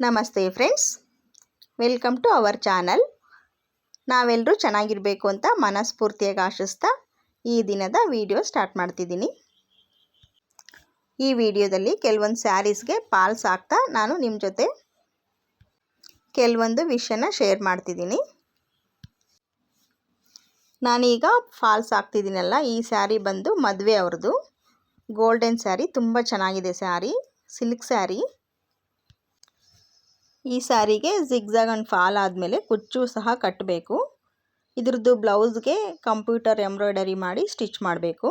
ನಮಸ್ತೆ friends welcome to our channel ನಾವೆಲ್ಲರೂ ಚೆನ್ನಾಗಿರಬೇಕು ಅಂತ ಮನಸ್ಫೂರ್ತಿಯಾಗಿ ಆಶಿಸ್ತಾ ಈ ದಿನದ ವಿಡಿಯೋ ಸ್ಟಾರ್ಟ್ ಮಾಡ್ತಿದ್ದೀನಿ. ಈ ವಿಡಿಯೋದಲ್ಲಿ ಕೆಲವೊಂದು ಸ್ಯಾರೀಸ್ಗೆ ಪಾಲ್ಸ್ ಹಾಕ್ತಾ ನಾನು ನಿಮ್ಮ ಜೊತೆ ಕೆಲವೊಂದು ವಿಷಯನ ಶೇರ್ ಮಾಡ್ತಿದ್ದೀನಿ. ನಾನೀಗ ಫಾಲ್ಸ್ ಹಾಕ್ತಿದ್ದೀನಲ್ಲ ಈ ಸ್ಯಾರಿ ಬಂದು ಮದುವೆ ಅವ್ರದ್ದು ಗೋಲ್ಡನ್ ಸ್ಯಾರಿ ತುಂಬ ಚೆನ್ನಾಗಿದೆ ಸ್ಯಾರಿ ಸಿಲ್ಕ್ ಸ್ಯಾರಿ ಈ ಸ್ಯಾರಿಗೆ ಜಿಗ್ಜಾಗ್ ಅಂಡ್ ಫಾಲ್ ಆದಮೇಲೆ ಕುಚ್ಚು ಸಹ ಕಟ್ಟಬೇಕು ಇದ್ರದ್ದು ಬ್ಲೌಸ್ಗೆ ಕಂಪ್ಯೂಟರ್ ಎಂಬ್ರಾಯ್ಡರಿ ಮಾಡಿ ಸ್ಟಿಚ್ ಮಾಡಬೇಕು.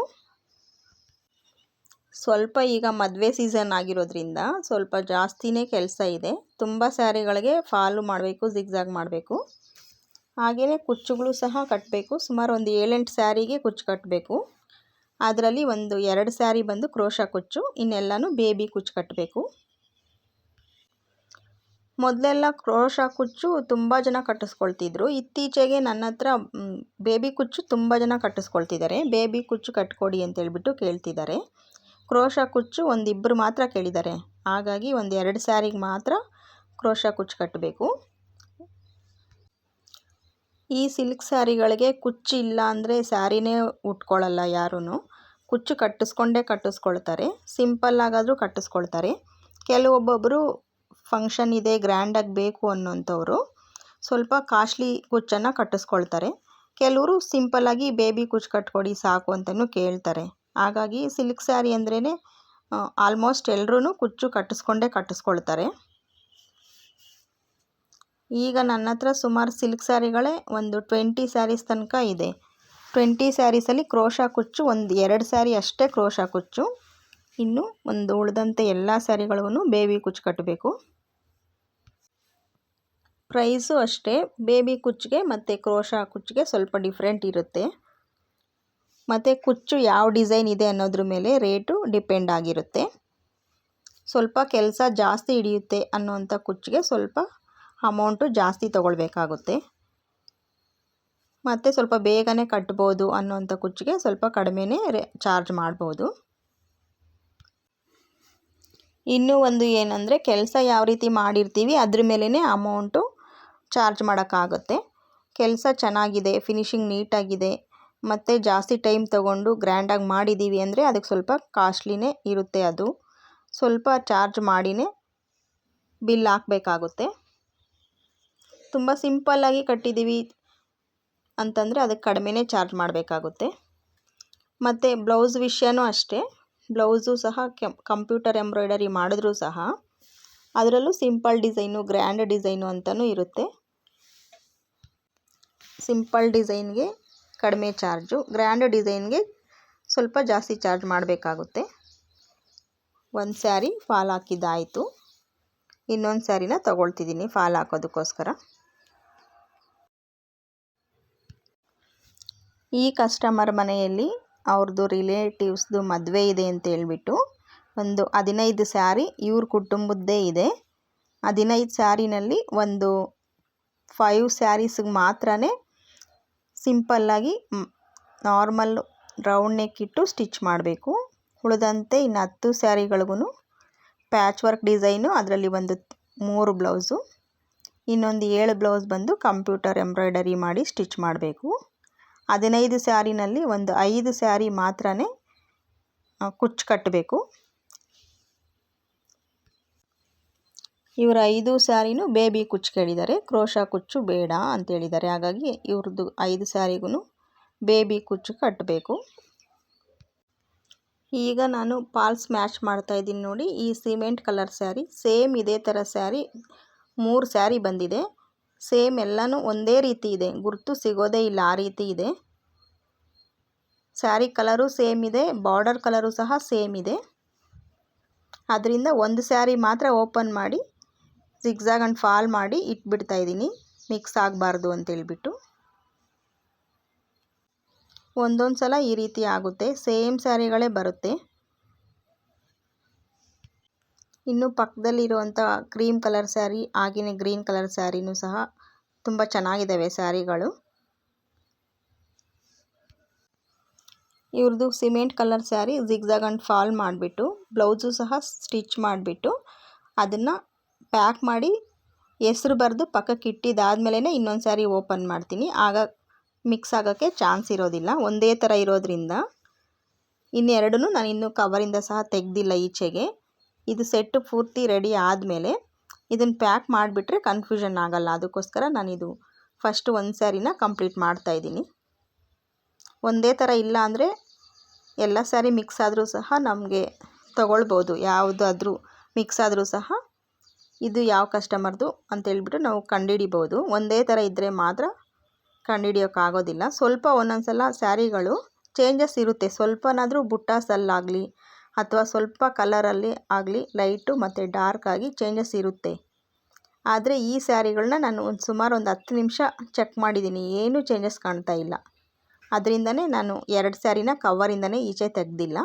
ಸ್ವಲ್ಪ ಈಗ ಮದುವೆ ಸೀಸನ್ ಆಗಿರೋದ್ರಿಂದ ಸ್ವಲ್ಪ ಜಾಸ್ತಿನೇ ಕೆಲಸ ಇದೆ. ತುಂಬ ಸ್ಯಾರಿಗಳಿಗೆ ಫಾಲು ಮಾಡಬೇಕು ಜಿಗ್ಜಾಗ್ ಮಾಡಬೇಕು. ಹಾಗೆಯೇ ಕುಚ್ಚುಗಳು ಸಹ ಕಟ್ಟಬೇಕು ಸುಮಾರು ಒಂದು ಏಳೆಂಟು ಸ್ಯಾರಿಗೆ ಕುಚ್ಚು ಕಟ್ಟಬೇಕು ಅದರಲ್ಲಿ ಒಂದು ಎರಡು ಸ್ಯಾರಿ ಬಂದು ಕ್ರೋಶ ಕುಚ್ಚು, ಇನ್ನೆಲ್ಲನೂ ಬೇಬಿ ಕುಚ್ಚು ಕಟ್ಟಬೇಕು ಮೊದಲೆಲ್ಲ ಕ್ರೋಷ ಕುಚ್ಚು ತುಂಬ ಜನ ಕಟ್ಟಿಸ್ಕೊಳ್ತಿದ್ರು. ಇತ್ತೀಚೆಗೆ ನನ್ನ ಹತ್ರ ಬೇಬಿ ಕುಚ್ಚು ತುಂಬ ಜನ ಕಟ್ಟಿಸ್ಕೊಳ್ತಿದ್ದಾರೆ. ಬೇಬಿ ಕುಚ್ಚು ಕಟ್ಕೊಡಿ ಅಂತೇಳ್ಬಿಟ್ಟು ಕೇಳ್ತಿದ್ದಾರೆ. ಕ್ರೋಶ ಕುಚ್ಚು ಒಂದಿಬ್ಬರು ಮಾತ್ರ ಕೇಳಿದ್ದಾರೆ. ಹಾಗಾಗಿ ಒಂದು ಎರಡು ಸ್ಯಾರಿಗೆ ಮಾತ್ರ ಕ್ರೋಶ ಕುಚ್ಚು ಕಟ್ಟಬೇಕು ಈ ಸಿಲ್ಕ್ ಸ್ಯಾರಿಗಳಿಗೆ ಕುಚ್ಚು ಇಲ್ಲ ಅಂದರೆ ಸ್ಯಾರಿನೇ ಉಟ್ಕೊಳ್ಳಲ್ಲ ಯಾರೂ ಕುಚ್ಚು ಕಟ್ಟಿಸ್ಕೊಂಡೇ ಕಟ್ಟಿಸ್ಕೊಳ್ತಾರೆ. ಸಿಂಪಲ್ ಆಗಾದರೂ ಕಟ್ಟಿಸ್ಕೊಳ್ತಾರೆ. ಕೆಲವೊಬ್ಬೊಬ್ಬರು ಫಂಕ್ಷನ್ ಇದೆ ಗ್ರ್ಯಾಂಡಾಗಿ ಬೇಕು ಅನ್ನೋಂಥವ್ರು ಸ್ವಲ್ಪ ಕಾಸ್ಟ್ಲಿ ಕುಚ್ಚನ್ನು ಕಟ್ಟಿಸ್ಕೊಳ್ತಾರೆ. ಕೆಲವರು ಸಿಂಪಲ್ಲಾಗಿ ಬೇಬಿ ಕುಚ್ಚು ಕಟ್ಕೊಡಿ ಸಾಕು ಅಂತಲೂ ಕೇಳ್ತಾರೆ. ಹಾಗಾಗಿ ಸಿಲ್ಕ್ ಸ್ಯಾರಿ ಅಂದ್ರೇ ಆಲ್ಮೋಸ್ಟ್ ಎಲ್ಲರೂ ಕುಚ್ಚು ಕಟ್ಟಿಸ್ಕೊಂಡೇ ಕಟ್ಟಿಸ್ಕೊಳ್ತಾರೆ. ಈಗ ನನ್ನ ಹತ್ರ ಸುಮಾರು ಸಿಲ್ಕ್ ಸ್ಯಾರಿಗಳೇ ಒಂದು ಟ್ವೆಂಟಿ ಸ್ಯಾರೀಸ್ ತನಕ ಇದೆ. ಟ್ವೆಂಟಿ ಸ್ಯಾರೀಸಲ್ಲಿ ಕ್ರೋಶ ಕುಚ್ಚು, ಒಂದು ಎರಡು ಸ್ಯಾರಿ ಅಷ್ಟೇ ಕ್ರೋಶ ಕುಚ್ಚು. ಇನ್ನು ಒಂದು ಉಳಿದಂತೆ ಎಲ್ಲ ಸ್ಯಾರಿಗಳಿಗೂ ಬೇಬಿ ಕುಚ್ಚು ಕಟ್ಟಬೇಕು ಪ್ರೈಸು ಅಷ್ಟೇ. ಬೇಬಿ ಕುಚ್ಚಿಗೆ ಮತ್ತು ಕ್ರೋಶಾ ಕುಚ್ಚಿಗೆ ಸ್ವಲ್ಪ ಡಿಫ್ರೆಂಟ್ ಇರುತ್ತೆ. ಮತ್ತು ಕುಚ್ಚು ಯಾವ ಡಿಸೈನ್ ಇದೆ ಅನ್ನೋದ್ರ ಮೇಲೆ ರೇಟು ಡಿಪೆಂಡ್ ಆಗಿರುತ್ತೆ. ಸ್ವಲ್ಪ ಕೆಲಸ ಜಾಸ್ತಿ ಹಿಡಿಯುತ್ತೆ ಅನ್ನೋಂಥ ಕುಚ್ಚಿಗೆ ಸ್ವಲ್ಪ ಅಮೌಂಟು ಜಾಸ್ತಿ ತೊಗೊಳ್ಬೇಕಾಗುತ್ತೆ. ಮತ್ತು ಸ್ವಲ್ಪ ಬೇಗನೆ ಕಟ್ಬೋದು ಅನ್ನೋಂಥ ಕುಚ್ಚಿಗೆ ಸ್ವಲ್ಪ ಕಡಿಮೆನೇ ಚಾರ್ಜ್ ಮಾಡ್ಬೋದು. ಇನ್ನೂ ಒಂದು ಏನಂದರೆ ಕೆಲಸ ಯಾವ ರೀತಿ ಮಾಡಿರ್ತೀವಿ ಅದ್ರ ಮೇಲೇ ಅಮೌಂಟು ಚಾರ್ಜ್ ಮಾಡೋಕ್ಕಾಗುತ್ತೆ. ಕೆಲಸ ಚೆನ್ನಾಗಿದೆ, ಫಿನಿಶಿಂಗ್ ನೀಟಾಗಿದೆ, ಮತ್ತು ಜಾಸ್ತಿ ಟೈಮ್ ತೊಗೊಂಡು ಗ್ರ್ಯಾಂಡಾಗಿ ಮಾಡಿದ್ದೀವಿ ಅಂದರೆ ಅದಕ್ಕೆ ಸ್ವಲ್ಪ ಕಾಸ್ಟ್ಲಿನೇ ಇರುತ್ತೆ ಅದು. ಸ್ವಲ್ಪ ಚಾರ್ಜ್ ಮಾಡಿನೇ ಬಿಲ್ ಹಾಕಬೇಕಾಗುತ್ತೆ. ತುಂಬ ಸಿಂಪಲ್ಲಾಗಿ ಕಟ್ಟಿದ್ದೀವಿ ಅಂತಂದರೆ ಅದಕ್ಕೆ ಕಡಿಮೆನೇ ಚಾರ್ಜ್ ಮಾಡಬೇಕಾಗುತ್ತೆ. ಮತ್ತು ಬ್ಲೌಸ್ ವಿಷಯನೂ ಅಷ್ಟೇ, ಬ್ಲೌಸು ಸಹ ಕಂಪ್ಯೂಟರ್ ಎಂಬ್ರಾಯ್ಡರಿ ಮಾಡಿದ್ರೂ ಸಹ ಅದರಲ್ಲೂ ಸಿಂಪಲ್ ಡಿಸೈನು, ಗ್ರ್ಯಾಂಡ್ ಡಿಸೈನು ಅಂತಲೂ ಇರುತ್ತೆ. ಸಿಂಪಲ್ ಡಿಸೈನ್ಗೆ ಕಡಿಮೆ ಚಾರ್ಜು. ಗ್ರ್ಯಾಂಡ್ ಡಿಸೈನ್ಗೆ ಸ್ವಲ್ಪ ಜಾಸ್ತಿ ಚಾರ್ಜ್ ಮಾಡಬೇಕಾಗುತ್ತೆ. ಒಂದು ಸ್ಯಾರಿ ಫಾಲ್ ಹಾಕಿದ್ದಾಯಿತು. ಇನ್ನೊಂದು ಸ್ಯಾರಿನ ತಗೊಳ್ತಿದ್ದೀನಿ ಫಾಲ್ ಹಾಕೋದಕ್ಕೋಸ್ಕರ. ಈ ಕಸ್ಟಮರ್ ಮನೆಯಲ್ಲಿ ಅವ್ರದ್ದು ರಿಲೇಟಿವ್ಸ್ದು ಮದುವೆ ಇದೆ ಅಂತ ಹೇಳ್ಬಿಟ್ಟು ಒಂದು ಹದಿನೈದು ಸ್ಯಾರಿ ಇವ್ರ ಕುಟುಂಬದ್ದೇ ಇದೆ. ಹದಿನೈದು ಸ್ಯಾರಿನಲ್ಲಿ ಒಂದು ಫೈವ್ ಸ್ಯಾರೀಸ್ಗೆ ಮಾತ್ರ ಸಿಂಪಲ್ಲಾಗಿ ನಾರ್ಮಲ್ ರೌಂಡ್ ನೆಕ್ ಇಟ್ಟು ಸ್ಟಿಚ್ ಮಾಡಬೇಕು. ಉಳಿದಂತೆ ಇನ್ನು ಹತ್ತು ಸ್ಯಾರಿಗಳಿಗೂ ಪ್ಯಾಚ್ ವರ್ಕ್ ಡಿಸೈನು ಅದರಲ್ಲಿ ಒಂದು ಮೂರು ಬ್ಲೌಸು, ಇನ್ನೊಂದು ಏಳು ಬ್ಲೌಸ್ ಬಂದು ಕಂಪ್ಯೂಟರ್ ಎಂಬ್ರಾಯ್ಡರಿ ಮಾಡಿ ಸ್ಟಿಚ್ ಮಾಡಬೇಕು. ಹದಿನೈದು ಸ್ಯಾರಿನಲ್ಲಿ ಒಂದು ಐದು ಸ್ಯಾರಿ ಮಾತ್ರ ಕುಚ್ಚು ಕಟ್ಟಬೇಕು. ಇವರ ಐದು ಸ್ಯಾರಿನೂ ಬೇಬಿ ಕುಚ್ಚು ಕೇಳಿದ್ದಾರೆ. ಕ್ರೋಶ ಕುಚ್ಚು ಬೇಡ ಅಂತೇಳಿದ್ದಾರೆ ಹಾಗಾಗಿ ಇವ್ರದ್ದು ಐದು ಸ್ಯಾರಿಗೂ ಬೇಬಿ ಕುಚ್ಚು ಕಟ್ಟಬೇಕು ಈಗ ನಾನು ಪಾಲ್ಸ್ ಮ್ಯಾಚ್ ಮಾಡ್ತಾಯಿದ್ದೀನಿ ನೋಡಿ. ಈ ಸಿಮೆಂಟ್ ಕಲರ್ ಸ್ಯಾರಿ, ಸೇಮ್ ಇದೇ ಥರ ಸ್ಯಾರಿ, ಮೂರು ಸ್ಯಾರಿ ಬಂದಿದೆ. ಸೇಮ್ ಎಲ್ಲನೂ ಒಂದೇ ರೀತಿ ಇದೆ. ಗುರುತು ಸಿಗೋದೇ ಇಲ್ಲ, ಆ ರೀತಿ ಇದೆ. ಸ್ಯಾರಿ ಕಲರು ಸೇಮ್ ಇದೆ, ಬಾರ್ಡರ್ ಕಲರು ಸಹ ಸೇಮ್ ಇದೆ. ಅದರಿಂದ ಒಂದು ಸ್ಯಾರಿ ಮಾತ್ರ ಓಪನ್ ಮಾಡಿ ಜಿಗ್ಜಾಗ್ ಆ್ಯಂಡ್ ಫಾಲ್ ಮಾಡಿ ಇಟ್ಬಿಡ್ತಾ ಇದ್ದೀನಿ. ಮಿಕ್ಸ್ ಆಗಬಾರ್ದು ಅಂತೇಳ್ಬಿಟ್ಟು ಒಂದೊಂದು ಸಲ ಈ ರೀತಿ ಆಗುತ್ತೆ. ಸೇಮ್ ಸ್ಯಾರಿಗಳೇ ಬರುತ್ತೆ. ಇನ್ನು ಪಕ್ಕದಲ್ಲಿರುವಂಥ ಕ್ರೀಮ್ ಕಲರ್ ಸ್ಯಾರಿ ಹಾಗೆಯೇ ಗ್ರೀನ್ ಕಲರ್ ಸ್ಯಾರಿನೂ ಸಹ ತುಂಬ ಚೆನ್ನಾಗಿದ್ದಾವೆ ಸ್ಯಾರಿಗಳು. ಇವ್ರದ್ದು cement colour sari zigzag and fall ಮಾಡಿಬಿಟ್ಟು, ಬ್ಲೌಸು ಸಹ ಸ್ಟಿಚ್ ಮಾಡಿಬಿಟ್ಟು, ಅದನ್ನು ಪ್ಯಾಕ್ ಮಾಡಿ ಹೆಸ್ರು ಬರೆದು ಪಕ್ಕಕ್ಕೆ ಇಟ್ಟಿದ್ದಾದ್ಮೇಲೆ ಇನ್ನೊಂದು ಸಾರಿ ಓಪನ್ ಮಾಡ್ತೀನಿ. ಆಗ ಮಿಕ್ಸ್ ಆಗೋಕ್ಕೆ ಚಾನ್ಸ್ ಇರೋದಿಲ್ಲ. ಒಂದೇ ಥರ ಇರೋದ್ರಿಂದ ಇನ್ನೆರಡೂ ನಾನು ಇನ್ನೂ ಕವರಿಂದ ಸಹ ತೆಗೆದಿಲ್ಲ ಈಚೆಗೆ. ಇದು ಸೆಟ್ ಪೂರ್ತಿ ರೆಡಿ ಆದಮೇಲೆ ಇದನ್ನು ಪ್ಯಾಕ್ ಮಾಡಿಬಿಟ್ರೆ ಕನ್ಫ್ಯೂಷನ್ ಆಗಲ್ಲ. ಅದಕ್ಕೋಸ್ಕರ ನಾನಿದು ಫಸ್ಟ್ ಒಂದು ಸ್ಯಾರಿನ ಕಂಪ್ಲೀಟ್ ಮಾಡ್ತಾಯಿದ್ದೀನಿ ಒಂದೇ ಥರ ಇಲ್ಲ ಅಂದರೆ ಎಲ್ಲ ಸ್ಯಾರಿ ಮಿಕ್ಸ್ ಆದರೂ ಸಹ ನಮಗೆ ತಗೊಳ್ಬೋದು. ಯಾವುದಾದ್ರೂ ಮಿಕ್ಸ್ ಆದರೂ ಸಹ ಇದು ಯಾವ ಕಸ್ಟಮರ್ದು ಅಂತೇಳ್ಬಿಟ್ಟು ನಾವು ಕಂಡುಹಿಡಿಬೋದು. ಒಂದೇ ಥರ ಇದ್ದರೆ ಮಾತ್ರ ಕಂಡುಹಿಡಿಯೋಕ್ಕಾಗೋದಿಲ್ಲ. ಸ್ವಲ್ಪ ಒಂದೊಂದು ಸಲ ಸ್ಯಾರಿಗಳು ಚೇಂಜಸ್ ಇರುತ್ತೆ. ಸ್ವಲ್ಪನಾದರೂ ಬುಟ್ಟಾಸಲ್ಲಾಗಲಿ ಅಥವಾ ಸ್ವಲ್ಪ ಕಲರಲ್ಲಿ ಆಗಲಿ ಲೈಟು ಮತ್ತು ಡಾರ್ಕ್ ಆಗಿ ಚೇಂಜಸ್ ಇರುತ್ತೆ. ಆದರೆ ಈ ಸ್ಯಾರಿಗಳನ್ನ ನಾನು ಒಂದು ಸುಮಾರು ಒಂದು ಹತ್ತು ನಿಮಿಷ ಚೆಕ್ ಮಾಡಿದ್ದೀನಿ. ಏನೂ ಚೇಂಜಸ್ ಕಾಣ್ತಾ ಇಲ್ಲ. ಅದರಿಂದನೇ ನಾನು ಎರಡು ಸ್ಯಾರಿನ ಕವರಿಂದನೇ ಈಚೆ ತೆಗೆದಿಲ್ಲ.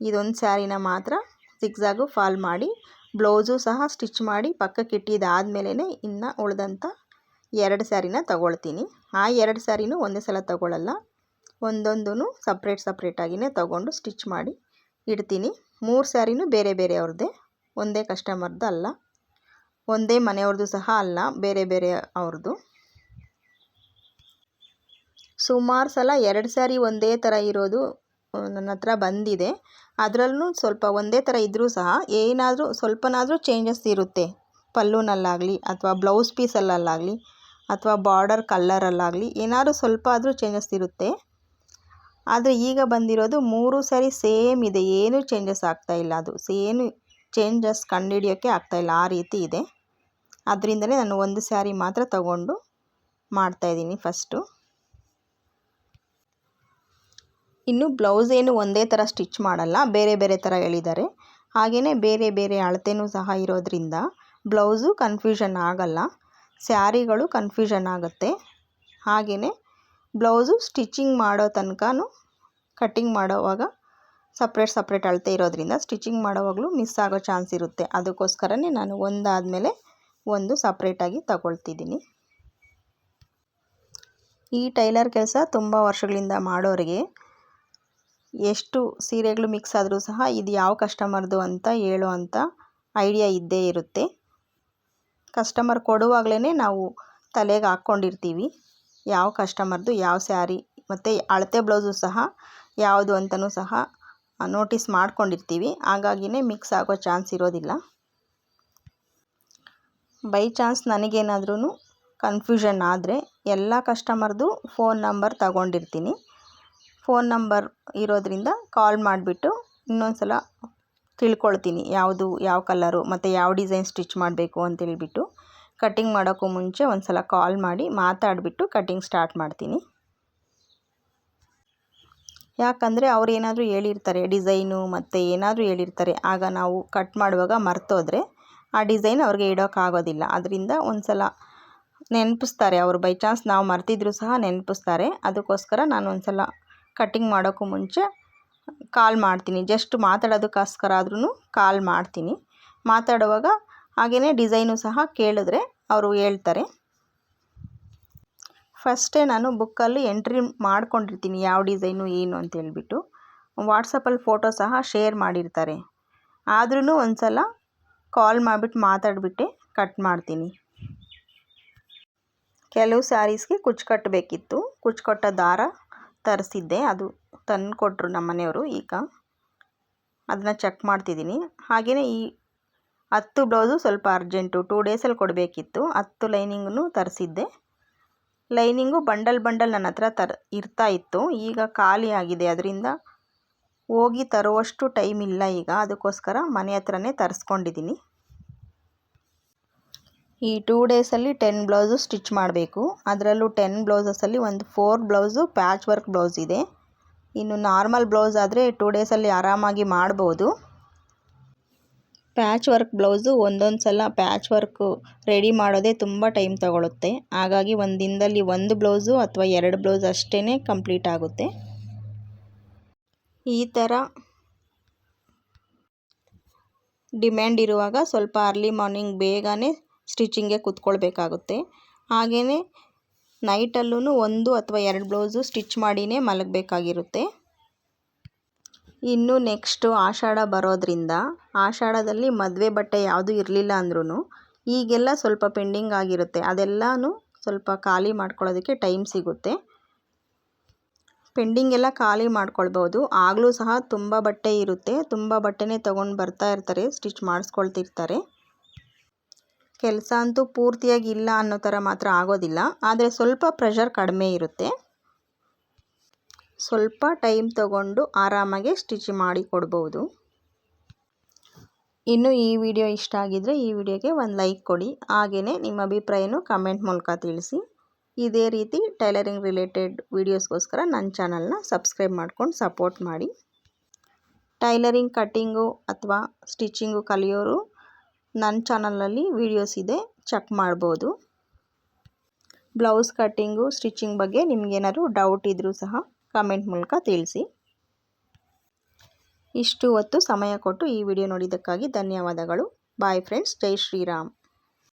ಇದೊಂದು ಸ್ಯಾರಿನ ಮಾತ್ರ ಸಿಕ್ಸಾಗು ಫಾಲ್ ಮಾಡಿ ಬ್ಲೌಸು ಸಹ ಸ್ಟಿಚ್ ಮಾಡಿ ಪಕ್ಕಕ್ಕೆ ಇಟ್ಟಿದ್ದಾದಮೇಲೆ ಇನ್ನು ಉಳಿದಂಥ ಎರಡು ಸ್ಯಾರಿನ ತಗೊಳ್ತೀನಿ. ಆ ಎರಡು ಸ್ಯಾರಿನೂ ಒಂದೇ ಸಲ ತಗೊಳ್ಳಲ್ಲ ಒಂದೊಂದೂ ಸಪ್ರೇಟ್ ಸಪ್ರೇಟಾಗಿಯೇ ತಗೊಂಡು ಸ್ಟಿಚ್ ಮಾಡಿ ಇಡ್ತೀನಿ. ಮೂರು ಸ್ಯಾರಿನೂ ಬೇರೆ ಬೇರೆಯವ್ರದ್ದೇ. ಒಂದೇ ಕಸ್ಟಮರ್ದು ಅಲ್ಲ. ಒಂದೇ ಮನೆಯವ್ರದ್ದು ಸಹ ಅಲ್ಲ, ಬೇರೆ ಬೇರೆ ಅವ್ರದ್ದು. ಸುಮಾರು ಸಲ ಎರಡು ಸ್ಯಾರಿ ಒಂದೇ ಥರ ಇರೋದು ನನ್ನ ಹತ್ರ ಬಂದಿದೆ. ಅದರಲ್ಲೂ ಸ್ವಲ್ಪ ಒಂದೇ ಥರ ಇದ್ದರೂ ಸಹ ಏನಾದರೂ ಸ್ವಲ್ಪನಾದರೂ ಚೇಂಜಸ್ ಇರುತ್ತೆ. ಪಲ್ಲೂನಲ್ಲಾಗಲಿ ಅಥವಾ ಬ್ಲೌಸ್ ಪೀಸಲ್ಲಾಗಲಿ ಅಥವಾ ಬಾರ್ಡರ್ ಕಲ್ಲರಲ್ಲಾಗಲಿ ಏನಾದರೂ ಸ್ವಲ್ಪ ಆದರೂ ಚೇಂಜಸ್ ಇರುತ್ತೆ. ಆದರೆ ಈಗ ಬಂದಿರೋದು ಮೂರು ಸ್ಯಾರಿ ಸೇಮ್ ಇದೆ. ಏನೂ ಚೇಂಜಸ್ ಆಗ್ತಾಯಿಲ್ಲ ಅದು. ಏನು ಚೇಂಜಸ್ ಕಂಡುಹಿಡಿಯೋಕ್ಕೆ ಆಗ್ತಾಯಿಲ್ಲ ಆ ರೀತಿ ಇದೆ. ಅದರಿಂದಲೇ ನಾನು ಒಂದು ಸ್ಯಾರಿ ಮಾತ್ರ ತಗೊಂಡು ಮಾಡ್ತಾಯಿದ್ದೀನಿ ಫಸ್ಟು ಇನ್ನು ಬ್ಲೌಸ್ ಏನು ಒಂದೇ ಥರ ಸ್ಟಿಚ್ ಮಾಡಲ್ಲ, ಬೇರೆ ಬೇರೆ ಥರ ಹೇಳಿದ್ದಾರೆ ಹಾಗೆಯೇ ಬೇರೆ ಬೇರೆ ಅಳತೆನೂ ಸಹ ಇರೋದರಿಂದ ಬ್ಲೌಸು ಕನ್ಫ್ಯೂಷನ್ ಆಗಲ್ಲ, ಸ್ಯಾರಿಗಳು ಕನ್ಫ್ಯೂಷನ್ ಆಗುತ್ತೆ. ಹಾಗೆಯೇ ಬ್ಲೌಸು ಸ್ಟಿಚಿಂಗ್ ಮಾಡೋ ತನಕನೂ ಕಟ್ಟಿಂಗ್ ಮಾಡೋವಾಗ ಸಪ್ರೇಟ್ ಸಪ್ರೇಟ್ ಅಳತೆ ಇರೋದರಿಂದ ಸ್ಟಿಚಿಂಗ್ ಮಾಡೋವಾಗಲೂ ಮಿಸ್ ಆಗೋ ಚಾನ್ಸ್ ಇರುತ್ತೆ. ಅದಕ್ಕೋಸ್ಕರನೇ ನಾನು ಒಂದಾದಮೇಲೆ ಒಂದು ಸಪ್ರೇಟಾಗಿ ತಗೊಳ್ತಿದ್ದೀನಿ. ಈ ಟೈಲರ್ ಕೆಲಸ ತುಂಬ ವರ್ಷಗಳಿಂದ ಮಾಡೋರಿಗೆ ಎಷ್ಟು ಸೀರೆಗಳು ಮಿಕ್ಸ್ ಆದರೂ ಸಹ ಇದು ಯಾವ ಕಸ್ಟಮರ್ದು ಅಂತ ಹೇಳೋ ಅಂತ ಐಡಿಯಾ ಇದ್ದೇ ಇರುತ್ತೆ. ಕಸ್ಟಮರ್ ಕೊಡುವಾಗಲೇ ನಾವು ತಲೆಗೆ ಹಾಕ್ಕೊಂಡಿರ್ತೀವಿ. ಯಾವ ಕಸ್ಟಮರ್ದು ಯಾವ ಸ್ಯಾರಿ ಮತ್ತು ಅಳತೆ ಬ್ಲೌಸು ಸಹ ಯಾವುದು ಅಂತಲೂ ಸಹ ನೋಟಿಸ್ ಮಾಡ್ಕೊಂಡಿರ್ತೀವಿ. ಹಾಗಾಗಿನೇ ಮಿಕ್ಸ್ ಆಗೋ ಚಾನ್ಸ್ ಇರೋದಿಲ್ಲ. ಬೈ ಚಾನ್ಸ್ ನನಗೇನಾದ್ರೂ ಕನ್ಫ್ಯೂಷನ್ ಆದರೆ ಎಲ್ಲ ಕಸ್ಟಮರ್ದು ಫೋನ್ ನಂಬರ್ ತಗೊಂಡಿರ್ತೀನಿ. ಫೋನ್ ನಂಬರ್ ಇರೋದರಿಂದ ಕಾಲ್ ಮಾಡಿಬಿಟ್ಟು ಇನ್ನೊಂದು ಸಲ ತಿಳ್ಕೊಳ್ತೀನಿ ಯಾವುದು, ಯಾವ ಕಲರು ಮತ್ತು ಯಾವ ಡಿಸೈನ್ ಸ್ಟಿಚ್ ಮಾಡಬೇಕು ಅಂತೇಳ್ಬಿಟ್ಟು ಕಟ್ಟಿಂಗ್ ಮಾಡೋಕ್ಕೂ ಮುಂಚೆ ಒಂದು ಸಲ ಕಾಲ್ ಮಾಡಿ ಮಾತಾಡಿಬಿಟ್ಟು ಕಟ್ಟಿಂಗ್ ಸ್ಟಾರ್ಟ್ ಮಾಡ್ತೀನಿ. ಯಾಕಂದರೆ ಅವ್ರು ಏನಾದರೂ ಹೇಳಿರ್ತಾರೆ, ಡಿಸೈನು ಮತ್ತು ಏನಾದರೂ ಹೇಳಿರ್ತಾರೆ, ಆಗ ನಾವು ಕಟ್ ಮಾಡುವಾಗ ಮರ್ತೋದ್ರೆ ಆ ಡಿಸೈನ್ ಅವ್ರಿಗೆ ಇಡೋಕ್ಕಾಗೋದಿಲ್ಲ. ಅದರಿಂದ ಒಂದು ಸಲ ನೆನಪಿಸ್ತಾರೆ ಅವರು ಬೈ ಚಾನ್ಸ್ ನಾವು ಮರ್ತಿದ್ರು ಸಹ ನೆನಪಿಸ್ತಾರೆ. ಅದಕ್ಕೋಸ್ಕರ ನಾನು ಒಂದು ಸಲ ಕಟ್ಟಿಂಗ್ ಮಾಡೋಕ್ಕೂ ಮುಂಚೆ ಕಾಲ್ ಮಾಡ್ತೀನಿ. ಜಸ್ಟ್ ಮಾತಾಡೋದಕ್ಕೋಸ್ಕರ ಆದ್ರೂ ಕಾಲ್ ಮಾಡ್ತೀನಿ. ಮಾತಾಡುವಾಗ ಹಾಗೆಯೇ ಡಿಸೈನು ಸಹ ಕೇಳಿದ್ರೆ ಅವರು ಹೇಳ್ತಾರೆ. ಫಸ್ಟೇ ನಾನು ಬುಕ್ಕಲ್ಲಿ ಎಂಟ್ರಿ ಮಾಡ್ಕೊಂಡಿರ್ತೀನಿ ಯಾವ ಡಿಸೈನು ಏನು ಅಂತೇಳ್ಬಿಟ್ಟು ವಾಟ್ಸಪ್ಪಲ್ಲಿ ಫೋಟೋ ಸಹ ಶೇರ್ ಮಾಡಿರ್ತಾರೆ. ಆದ್ರೂ ಒಂದು ಸಲ ಕಾಲ್ ಮಾಡಿಬಿಟ್ಟು ಮಾತಾಡಿಬಿಟ್ಟೆ ಕಟ್ ಮಾಡ್ತೀನಿ. ಕೆಲವು ಸ್ಯಾರೀಸ್ಗೆ ಕುಚ್ಚು ಕಟ್ಟಬೇಕಿತ್ತು ಕುಚ್ಚು ಕೊಟ್ಟ ದಾರ ತರಿಸಿದ್ದೆ. ಅದು ತಂದು ಕೊಟ್ಟರು ನಮ್ಮ ಮನೆಯವರು ಈಗ. ಅದನ್ನ ಚೆಕ್ ಮಾಡ್ತಿದ್ದೀನಿ. ಹಾಗೆಯೇ ಈ ಹತ್ತು ಬ್ಲೌಸು ಸ್ವಲ್ಪ ಅರ್ಜೆಂಟು ಟೂ ಡೇಸಲ್ಲಿ ಕೊಡಬೇಕಿತ್ತು. ಹತ್ತು ಲೈನಿಂಗನ್ನು ತರಿಸಿದ್ದೆ. ಲೈನಿಂಗು ಬಂಡಲ್ ಬಂಡಲ್ ನನ್ನ ಹತ್ರ ತರ್, ಇರ್ತಾ ಇತ್ತು. ಈಗ ಖಾಲಿ ಆಗಿದೆ. ಅದರಿಂದ ಹೋಗಿ ತರುವಷ್ಟು ಟೈಮ್ ಇಲ್ಲ ಈಗ. ಅದಕ್ಕೋಸ್ಕರ ಮನೆ ಹತ್ರನೇ ತರಿಸ್ಕೊಂಡಿದ್ದೀನಿ. ಈ ಟೂ ಡೇಸಲ್ಲಿ ಟೆನ್ ಬ್ಲೌಸು ಸ್ಟಿಚ್ ಮಾಡಬೇಕು. ಅದರಲ್ಲೂ ಟೆನ್ ಬ್ಲೌಸಸಲ್ಲಿ ಒಂದು four blouse patch work blouse ಇದೆ. ಇನ್ನು ನಾರ್ಮಲ್ ಬ್ಲೌಸ್ ಆದರೆ ಟೂ ಡೇಸಲ್ಲಿ ಆರಾಮಾಗಿ ಮಾಡ್ಬೋದು. ಪ್ಯಾಚ್ ವರ್ಕ್ ಬ್ಲೌಸು ಒಂದೊಂದು ಸಲ ಪ್ಯಾಚ್ ವರ್ಕು ರೆಡಿ ಮಾಡೋದೇ ತುಂಬ ಟೈಮ್ ತಗೊಳುತ್ತೆ. ಹಾಗಾಗಿ ಒಂದು ದಿನದಲ್ಲಿ ಒಂದು ಬ್ಲೌಸು ಅಥವಾ ಎರಡು ಬ್ಲೌಸ್ ಅಷ್ಟೇ ಕಂಪ್ಲೀಟ್ ಆಗುತ್ತೆ. ಈ ಥರ ಡಿಮ್ಯಾಂಡ್ ಇರುವಾಗ ಸ್ವಲ್ಪ ಅರ್ಲಿ ಮಾರ್ನಿಂಗ್ ಬೇಗನೆ ಸ್ಟಿಚಿಂಗ್ಗೆ ಕೂತ್ಕೊಳ್ಬೇಕಾಗುತ್ತೆ. ಹಾಗೆಯೇ ನೈಟಲ್ಲೂ ಒಂದು ಅಥವಾ ಎರಡು ಬ್ಲೌಸು ಸ್ಟಿಚ್ ಮಾಡಿಯೇ ಮಲಗಬೇಕಾಗಿರುತ್ತೆ. ಇನ್ನು ನೆಕ್ಸ್ಟು ಆಷಾಢ ಬರೋದರಿಂದ ಆಷಾಢದಲ್ಲಿ ಮದುವೆ ಬಟ್ಟೆ ಯಾವುದು ಇರಲಿಲ್ಲ ಅಂದ್ರೂ ಈಗೆಲ್ಲ ಸ್ವಲ್ಪ ಪೆಂಡಿಂಗ್ ಆಗಿರುತ್ತೆ. ಅದೆಲ್ಲನೂ ಸ್ವಲ್ಪ ಖಾಲಿ ಮಾಡ್ಕೊಳ್ಳೋದಕ್ಕೆ ಟೈಮ್ ಸಿಗುತ್ತೆ. ಪೆಂಡಿಂಗ್ ಎಲ್ಲ ಖಾಲಿ ಮಾಡ್ಕೊಳ್ಬೋದು. ಆಗಲೂ ಸಹ ತುಂಬ ಬಟ್ಟೆ ಇರುತ್ತೆ. ತುಂಬ ಬಟ್ಟೆನೇ ತೊಗೊಂಡು ಬರ್ತಾ ಇರ್ತಾರೆ, ಸ್ಟಿಚ್ ಮಾಡಿಸ್ಕೊಳ್ತಿರ್ತಾರೆ. ಕೆಲಸ ಅಂತೂ ಪೂರ್ತಿಯಾಗಿ ಇಲ್ಲ ಅನ್ನೋ ಥರ ಮಾತ್ರ ಆಗೋದಿಲ್ಲ. ಆದರೆ ಸ್ವಲ್ಪ ಪ್ರೆಷರ್ ಕಡಿಮೆ ಇರುತ್ತೆ. ಸ್ವಲ್ಪ ಟೈಮ್ ತಗೊಂಡು ಆರಾಮಾಗಿ ಸ್ಟಿಚ್ ಮಾಡಿ ಕೊಡ್ಬೋದು. ಇನ್ನು ಈ ವಿಡಿಯೋ ಇಷ್ಟ ಆಗಿದ್ದರೆ ಈ ವಿಡಿಯೋಗೆ ಒಂದು ಲೈಕ್ ಕೊಡಿ. ಹಾಗೆಯೇ ನಿಮ್ಮ ಅಭಿಪ್ರಾಯನೂ ಕಮೆಂಟ್ ಮೂಲಕ ತಿಳಿಸಿ. ಇದೇ ರೀತಿ ಟೈಲರಿಂಗ್ ರಿಲೇಟೆಡ್ ವೀಡಿಯೋಸ್ಗೋಸ್ಕರ ನನ್ನ ಚಾನಲ್ನ ಸಬ್ಸ್ಕ್ರೈಬ್ ಮಾಡ್ಕೊಂಡು ಸಪೋರ್ಟ್ ಮಾಡಿ. ಟೈಲರಿಂಗ್ ಕಟ್ಟಿಂಗು ಅಥವಾ ಸ್ಟಿಚಿಂಗು ಕಲಿಯೋರು ನನ್ನ ಚಾನಲಲ್ಲಿ ವೀಡಿಯೋಸ್ ಇದೆ, ಚೆಕ್ ಮಾಡ್ಬೋದು. ಬ್ಲೌಸ್ ಕಟ್ಟಿಂಗು, ಸ್ಟಿಚಿಂಗ್ ಬಗ್ಗೆ ನಿಮಗೇನಾದ್ರು ಡೌಟ್ ಇದ್ದರೂ ಸಹ ಕಮೆಂಟ್ ಮೂಲಕ ತಿಳಿಸಿ. ಇಷ್ಟು ಹೊತ್ತು ಸಮಯ ಕೊಟ್ಟು ಈ ವಿಡಿಯೋ ನೋಡಿದ್ದಕ್ಕಾಗಿ ಧನ್ಯವಾದಗಳು. ಬಾಯ್ ಫ್ರೆಂಡ್ಸ್ ಜೈ ಶ್ರೀರಾಮ್.